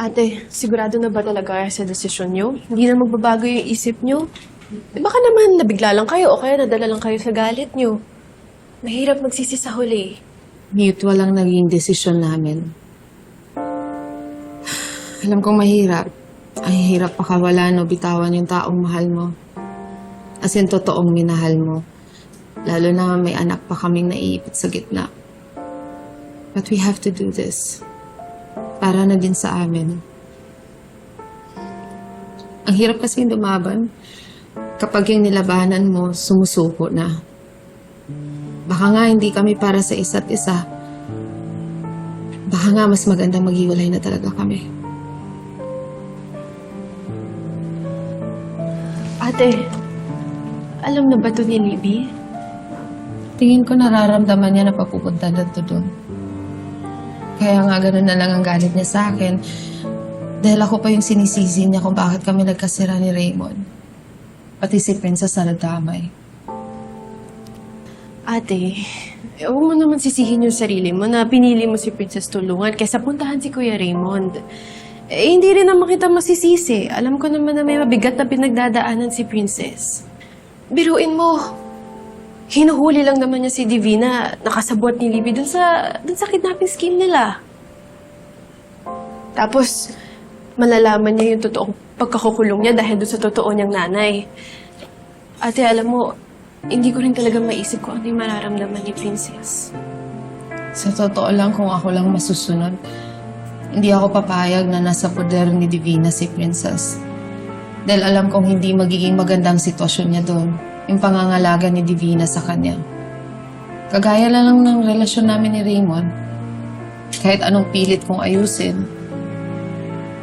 Ate, sigurado na ba talaga kayo sa desisyon nyo? Hindi na magbabago yung isip nyo? Eh, baka naman nabigla lang kayo o kaya nadala lang kayo sa galit nyo. Mahirap magsisi sa huli. Mutual ang naging desisyon namin. Alam kong mahirap. Ay, hirap pakawalan o bitawan yung taong mahal mo. As in, totoong minahal mo. Lalo na may anak pa kaming naiipit sa gitna. But we have to do this. Para na din sa amin. Ang hirap kasi lumaban. Kapag yung nilabanan mo, sumusuko na. Baka nga hindi kami para sa isa't isa. Baka nga mas magandang maghiwalay na talaga kami. Ate, alam na ba to ni Libby? Tingin ko nararamdaman niya na papupunta na to doon. Kaya nga ganun na lang ang galit niya sa akin. Dahil ako pa yung sinisisi niya kung bakit kami nagkasira ni Raymond. Pati si Princess na nadamay. Ate, eh, huwag mo naman sisihin yung sarili mo na pinili mo si Princess Tulungan kaysa puntahan si Kuya Raymond. Eh, hindi rin naman kita masisisi. Alam ko naman na may mabigat na pinagdadaanan si Princess. Biruin mo, hinuhuli lang naman niya si Divina nakasabot ni Libby dun sa, dun sa kidnapping scheme nila. Tapos, malalaman niya yung totoong pagkakukulong niya dahil dun sa totoo niyang nanay. Ate, alam mo, hindi ko rin talaga maisip kung ano yung mararamdaman ni Princess. Sa totoo lang, kung ako lang masusunod, hindi ako papayag na nasa poder ni Divina si Princess. Dahil alam kong hindi magiging magandang sitwasyon niya doon, yung pangangalaga ni Divina sa kanya. Kagaya na lang ng relasyon namin ni Raymond. Kahit anong pilit kong ayusin,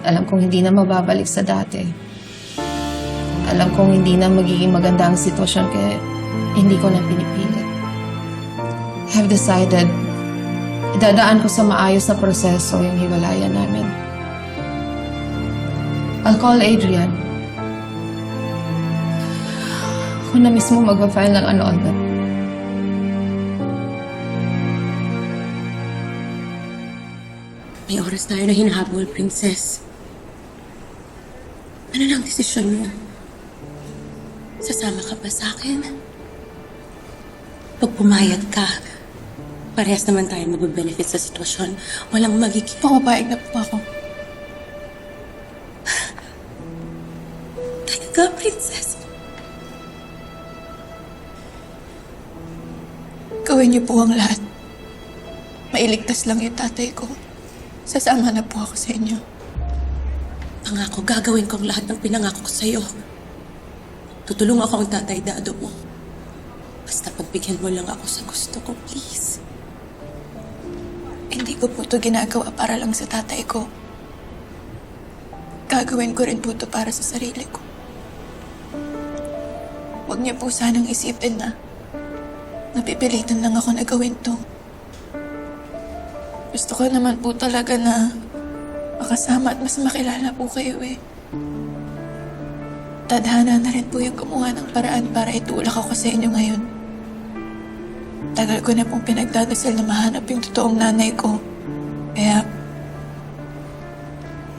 alam kong hindi na mababalik sa dati. Alam kong hindi na magiging maganda ang sitwasyon kaya hindi ko na pinipilit. I have decided idadaan ko sa maayos na proseso yung hiwalayan namin. I'll call Adrian. Ako na mismo mag-file ng annulment. May oras tayo na hinahabol, Princess. Ano na ang desisyon mo? Sasama ka ba sa akin? Pag pumayag ka, parehas naman tayo mababenefit sa sitwasyon. Walang magiging... Pumapayag na po ako. Talaga, Princess. Gawin niyo po ang lahat. Mailigtas lang yung tatay ko. Sasama na po ako sa inyo. Pangako, gagawin ko ang lahat ng pinangako ko sa'yo. Tutulungan ako ang tatay dado mo. Basta pagbigyan mo lang ako sa gusto ko, please. Hindi ko po ito ginagawa para lang sa tatay ko. Gagawin ko rin po ito para sa sarili ko. Huwag niyo po sanang isipin na napipilitan lang ako na gawin to. Gusto ko naman po talaga na makasama at mas makilala po kayo eh. Tadhana na rin po yung gumawa ng paraan para itulak ako sa inyo ngayon. Tagal ko na pong pinagdadasal na mahanap yung totoong nanay ko. Kaya,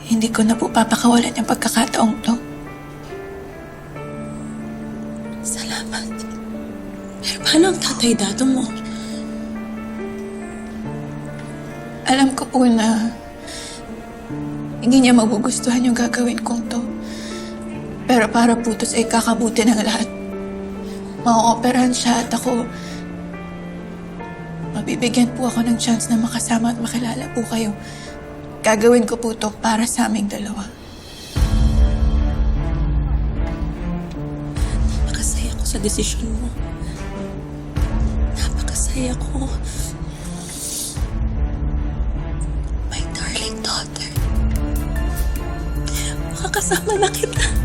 hindi ko na po papakawalan yung pagkakataong to. Paano ang tatay dado mo? Alam ko po na hindi niya magugustuhan yung gagawin kong to. Pero para po to sa ikakabuti ng lahat. Mao-operahan siya at ako mabibigyan po ako ng chance na makasama at makilala po kayo. Gagawin ko po to para sa aming dalawa. Napakasaya ko sa desisyon mo. Napakasaya ko. My darling daughter. Makakasama na kita.